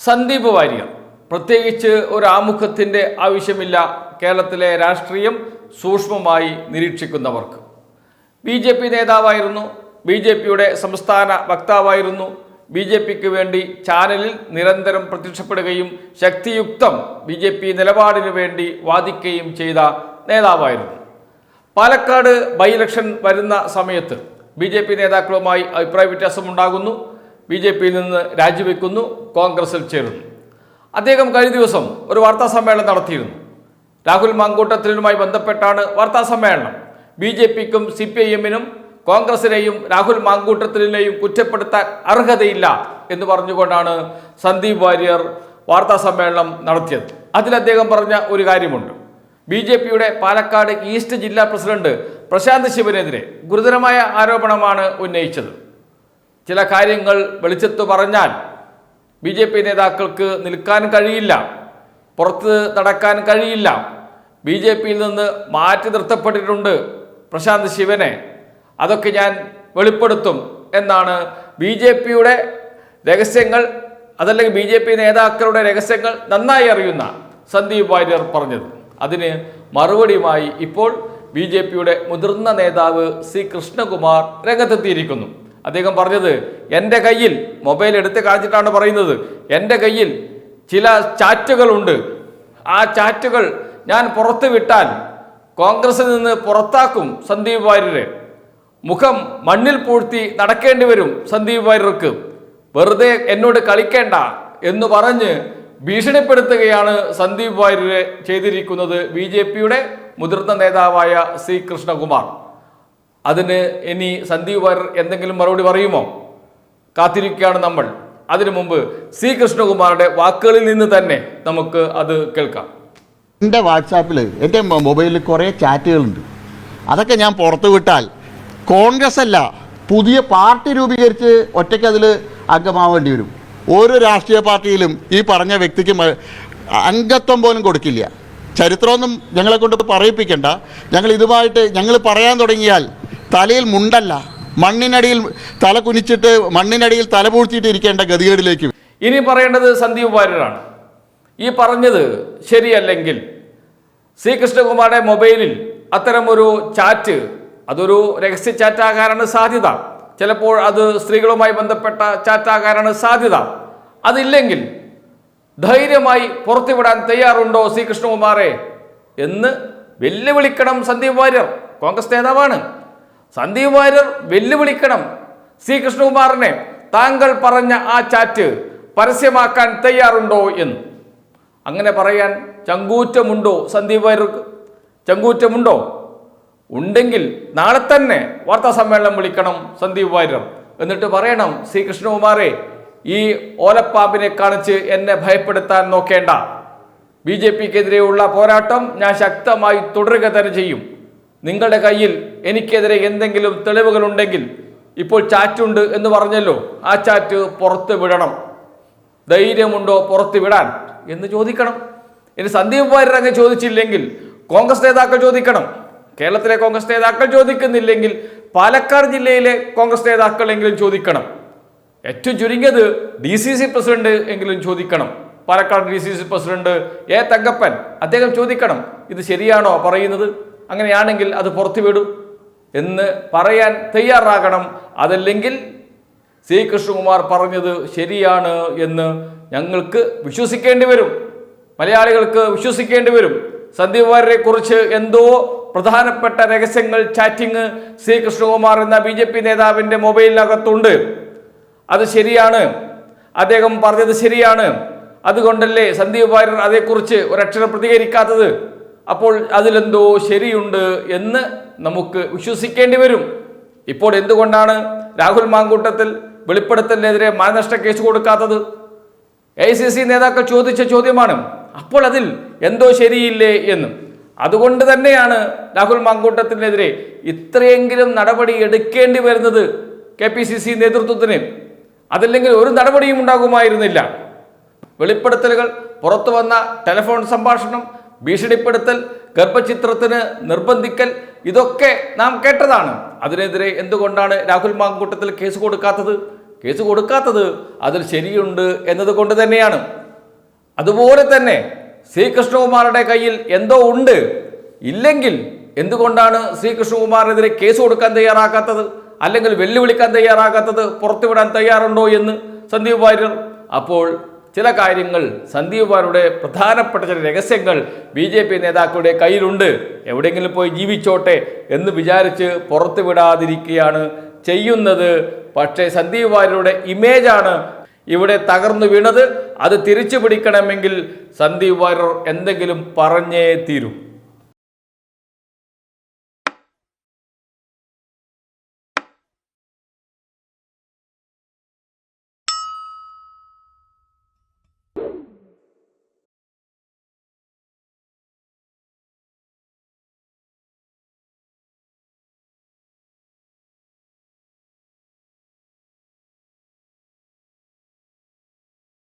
സന്ദീപ് വാര്യർ. പ്രത്യേകിച്ച് ഒരു ആമുഖത്തിന്റെ ആവശ്യമില്ല കേരളത്തിലെ രാഷ്ട്രീയം സൂക്ഷ്മമായി നിരീക്ഷിക്കുന്നവർക്ക്. ബി ജെ പി നേതാവായിരുന്നു ബി ജെ പിയുടെ സംസ്ഥാന വക്താവായിരുന്നു ബി ജെ പിക്ക് വേണ്ടി ചാനലിൽ നിരന്തരം പ്രത്യക്ഷപ്പെടുകയും ശക്തിയുക്തം ബി ജെ പി നിലപാടിനു വേണ്ടി വാദിക്കുകയും ചെയ്ത നേതാവായിരുന്നു. പാലക്കാട് ബൈ ഇലക്ഷൻ വരുന്ന സമയത്ത് ബി ജെ പി നേതാക്കളുമായി അഭിപ്രായ വ്യത്യാസമുണ്ടാകുന്നു ബി ജെ പിയിൽ നിന്ന് രാജിവെക്കുന്നു കോൺഗ്രസിൽ ചേരുന്നു. അദ്ദേഹം കഴിഞ്ഞ ദിവസം ഒരു വാർത്താ സമ്മേളനം നടത്തിയിരുന്നു. രാഹുൽ മാങ്കൂട്ടത്തിലുമായി ബന്ധപ്പെട്ടാണ് വാർത്താ സമ്മേളനം. ബി ജെ പിക്കും സി പി ഐ എമ്മിനും കോൺഗ്രസിനെയും രാഹുൽ മാങ്കൂട്ടത്തിലേയും കുറ്റപ്പെടുത്താൻ അർഹതയില്ല എന്ന് പറഞ്ഞുകൊണ്ടാണ് സന്ദീപ് വാര്യർ വാർത്താ സമ്മേളനം നടത്തിയത്. അതിൽ അദ്ദേഹം പറഞ്ഞ ഒരു കാര്യമുണ്ട്. ബി ജെ പിയുടെ പാലക്കാട് ഈസ്റ്റ് ജില്ലാ പ്രസിഡന്റ് പ്രശാന്ത് ശിവനെതിരെ ഗുരുതരമായ ആരോപണമാണ് ഉന്നയിച്ചത്. ചില കാര്യങ്ങൾ വെളിച്ചത്ത് പറഞ്ഞാൽ ബി ജെ പി നേതാക്കൾക്ക് നിൽക്കാൻ കഴിയില്ല പുറത്ത് നടക്കാൻ കഴിയില്ല. ബി ജെ പിയിൽ നിന്ന് മാറ്റി നിർത്തപ്പെട്ടിട്ടുണ്ട് പ്രശാന്ത് ശിവനെ. അതൊക്കെ ഞാൻ വെളിപ്പെടുത്തും എന്നാണ് ബി ജെ പിയുടെ രഹസ്യങ്ങൾ അതല്ലെങ്കിൽ ബി ജെ പി നേതാക്കളുടെ രഹസ്യങ്ങൾ നന്നായി അറിയുന്ന സന്ദീപ് വാര്യർ പറഞ്ഞത്. അതിന് മറുപടിയുമായി ഇപ്പോൾ ബി ജെ പിയുടെ മുതിർന്ന നേതാവ് സി കൃഷ്ണകുമാർ രംഗത്തെത്തിയിരിക്കുന്നു. അദ്ദേഹം പറഞ്ഞത് എന്റെ കയ്യിൽ മൊബൈൽ എടുത്ത് കാണിച്ചിട്ടാണ് പറയുന്നത് എന്റെ കയ്യിൽ ചില ചാറ്റുകളുണ്ട്. ആ ചാറ്റുകൾ ഞാൻ പുറത്തു വിട്ടാൽ കോൺഗ്രസിൽ നിന്ന് പുറത്താക്കും സന്ദീപ് വാര്യരെ. മുഖം മണ്ണിൽ പൂഴ്ത്തി നടക്കേണ്ടി വരും സന്ദീപ് വാര്യർക്ക്. വെറുതെ എന്നോട് കളിക്കേണ്ട എന്ന് പറഞ്ഞ് ഭീഷണിപ്പെടുത്തുകയാണ് സന്ദീപ് വാര്യരെ ചെയ്തിരിക്കുന്നത് ബി മുതിർന്ന നേതാവായ സി കൃഷ്ണകുമാർ. അതിന് ഇനി സന്ദീപ് വാര്യർ എന്തെങ്കിലും മറുപടി പറയുമോ? കാത്തിരിക്കുകയാണ് നമ്മൾ. അതിനു മുമ്പ് സി കൃഷ്ണകുമാറുടെ വാക്കുകളിൽ നിന്ന് തന്നെ നമുക്ക് അത് കേൾക്കാം. എന്റെ വാട്സാപ്പിൽ എന്റെ മൊബൈലിൽ കുറേ ചാറ്റുകളുണ്ട്. അതൊക്കെ ഞാൻ പുറത്തു വിട്ടാൽ കോൺഗ്രസ് അല്ല പുതിയ പാർട്ടി രൂപീകരിച്ച് ഒറ്റയ്ക്ക് അതിൽ അംഗമാവേണ്ടി വരും. ഓരോ രാഷ്ട്രീയ പാർട്ടിയിലും ഈ പറഞ്ഞ വ്യക്തിക്ക് അംഗത്വം പോലും കൊടുക്കില്ല. ചരിത്രമൊന്നും ഞങ്ങളെ കൊണ്ട് പറയിപ്പിക്കണ്ട. ഞങ്ങൾ ഇതുമായിട്ട് ഞങ്ങൾ പറയാൻ തുടങ്ങിയാൽ തലയിൽ മുണ്ടല്ല. മണ്ണിനടിയിൽ തല കുനിച്ചിട്ട് മണ്ണിനടിയിൽ തല പൂഴ്ത്തിയിട്ട് ഇരിക്കേണ്ട ഗതികേടിലേക്ക്. ഇനി പറയേണ്ടത് സന്ദീപ് വാര്യരാണ്. ഈ പറഞ്ഞത് ശരിയല്ലെങ്കിൽ സി കൃഷ്ണകുമാറുടെ മൊബൈലിൽ ഒരു ചാറ്റ് അതൊരു രഹസ്യ ചാറ്റാകാനാണ് സാധ്യത. ചിലപ്പോൾ അത് സ്ത്രീകളുമായി ബന്ധപ്പെട്ട ചാറ്റാകാനാണ് സാധ്യത. അതില്ലെങ്കിൽ ധൈര്യമായി പുറത്തുവിടാൻ തയ്യാറുണ്ടോ സി എന്ന് വെല്ലുവിളിക്കണം സന്ദീപ് വാര്യർ. കോൺഗ്രസ് നേതാവാണ്. സന്ദീപ് വാര്യർ വെല്ലുവിളിക്കണം. സി. കൃഷ്ണകുമാറിനെ താങ്കൾ പറഞ്ഞ ആ ചാറ്റ് പരസ്യമാക്കാൻ തയ്യാറുണ്ടോ എന്ന്. അങ്ങനെ പറയാൻ ചങ്കൂറ്റമുണ്ടോ സന്ദീപ് വാര്യർക്ക്? ചങ്കൂറ്റമുണ്ടോ? ഉണ്ടെങ്കിൽ നാളെ തന്നെ വാർത്താ സമ്മേളനം വിളിക്കണം സന്ദീപ് വാര്യർ. എന്നിട്ട് പറയണം സി. കൃഷ്ണകുമാറെ ഈ ഓലപ്പാമ്പിനെ കാണിച്ച് എന്നെ ഭയപ്പെടുത്താൻ നോക്കേണ്ട. ബി. ജെ. പിക്കെതിരെയുള്ള പോരാട്ടം ഞാൻ ശക്തമായി തുടരുക തന്നെ ചെയ്യും. നിങ്ങളുടെ കയ്യിൽ എനിക്കെതിരെ എന്തെങ്കിലും തെളിവുകളുണ്ടെങ്കിൽ ഇപ്പോൾ ചാറ്റുണ്ട് എന്ന് പറഞ്ഞല്ലോ. ആ ചാറ്റ് പുറത്ത് വിടണം. ധൈര്യമുണ്ടോ പുറത്ത് വിടാൻ? എന്ന് ചോദിക്കണം. ഇനി സന്ദീപ് അങ്ങ് ചോദിച്ചില്ലെങ്കിൽ കോൺഗ്രസ് നേതാക്കൾ ചോദിക്കണം. കേരളത്തിലെ കോൺഗ്രസ് നേതാക്കൾ ചോദിക്കുന്നില്ലെങ്കിൽ പാലക്കാട് ജില്ലയിലെ കോൺഗ്രസ് നേതാക്കളെങ്കിലും ചോദിക്കണം. ഏറ്റവും ചുരുങ്ങിയത് ഡി സി സി പ്രസിഡന്റ് എങ്കിലും ചോദിക്കണം. Palakkad D C C president A Thankappan അദ്ദേഹം ചോദിക്കണം. ഇത് ശരിയാണോ പറയുന്നത്? അങ്ങനെയാണെങ്കിൽ അത് പുറത്തുവിടും എന്ന് പറയാൻ തയ്യാറാകണം. അതല്ലെങ്കിൽ സി കൃഷ്ണകുമാർ പറഞ്ഞത് ശരിയാണ് എന്ന് ഞങ്ങൾക്ക് വിശ്വസിക്കേണ്ടി വരും. മലയാളികൾക്ക് വിശ്വസിക്കേണ്ടി വരും. സന്ദീപ് വാര്യരെ കുറിച്ച് എന്തോ പ്രധാനപ്പെട്ട രഹസ്യങ്ങൾ ചാറ്റിംഗ് സി കൃഷ്ണകുമാർ എന്ന ബി ജെ പി നേതാവിന്റെ മൊബൈലിനകത്തുണ്ട്. അത് ശരിയാണ്. അദ്ദേഹം പറഞ്ഞത് ശരിയാണ്. അതുകൊണ്ടല്ലേ സന്ദീപ് വാര്യർ അതേക്കുറിച്ച് ഒരക്ഷരം പ്രതികരിക്കാത്തത്? അപ്പോൾ അതിലെന്തോ ശരിയുണ്ട് എന്ന് നമുക്ക് വിശ്വസിക്കേണ്ടി വരും. ഇപ്പോൾ എന്തുകൊണ്ടാണ് രാഹുൽ മാങ്കൂട്ടത്തിൽ വെളിപ്പെടുത്തലിനെതിരെ മാനനഷ്ട കേസ് കൊടുക്കാത്തത്? എ സി സി നേതാക്കൾ ചോദിച്ച ചോദ്യമാണ്. അപ്പോൾ അതിൽ എന്തോ ശരിയില്ലേ എന്ന്. അതുകൊണ്ട് തന്നെയാണ് രാഹുൽ മാങ്കൂട്ടത്തിനെതിരെ ഇത്രയെങ്കിലും നടപടി എടുക്കേണ്ടി വരുന്നത് കെ പി സി സി നേതൃത്വത്തിന്. അതല്ലെങ്കിൽ ഒരു നടപടിയും ഉണ്ടാകുമായിരുന്നില്ല. വെളിപ്പെടുത്തലുകൾ പുറത്തു വന്ന ടെലിഫോൺ സംഭാഷണം ഭീഷണിപ്പെടുത്തൽ ഗർഭചിത്രത്തിന് നിർബന്ധിക്കൽ ഇതൊക്കെ നാം കേട്ടതാണ്. അതിനെതിരെ എന്തുകൊണ്ടാണ് രാഹുൽ മാങ്കൂട്ടത്തിൽ കേസ് കൊടുക്കാത്തത്? കേസ് കൊടുക്കാത്തത് അതിൽ ശരിയുണ്ട് എന്നതുകൊണ്ട് തന്നെയാണ്. അതുപോലെ തന്നെ ശ്രീകൃഷ്ണകുമാറുടെ കയ്യിൽ എന്തോ ഉണ്ട്. ഇല്ലെങ്കിൽ എന്തുകൊണ്ടാണ് ശ്രീകൃഷ്ണകുമാറിനെതിരെ കേസ് കൊടുക്കാൻ തയ്യാറാക്കാത്തത് അല്ലെങ്കിൽ വെല്ലുവിളിക്കാൻ തയ്യാറാകാത്തത് പുറത്തുവിടാൻ തയ്യാറുണ്ടോ എന്ന്? സന്ദീപ് വാര്യർ അപ്പോൾ ചില കാര്യങ്ങൾ സന്ദീപുമാരുടെ പ്രധാനപ്പെട്ട ചില രഹസ്യങ്ങൾ ബി ജെ പി നേതാക്കളുടെ കയ്യിലുണ്ട്. എവിടെയെങ്കിലും പോയി ജീവിച്ചോട്ടെ എന്ന് വിചാരിച്ച് പുറത്തു വിടാതിരിക്കുകയാണ് ചെയ്യുന്നത്. പക്ഷേ സന്ദീപ് ഇമേജാണ് ഇവിടെ തകർന്നു വീണത്. അത് തിരിച്ചു പിടിക്കണമെങ്കിൽ സന്ദീപ് വാര്യർ എന്തെങ്കിലും പറഞ്ഞേ തീരൂ.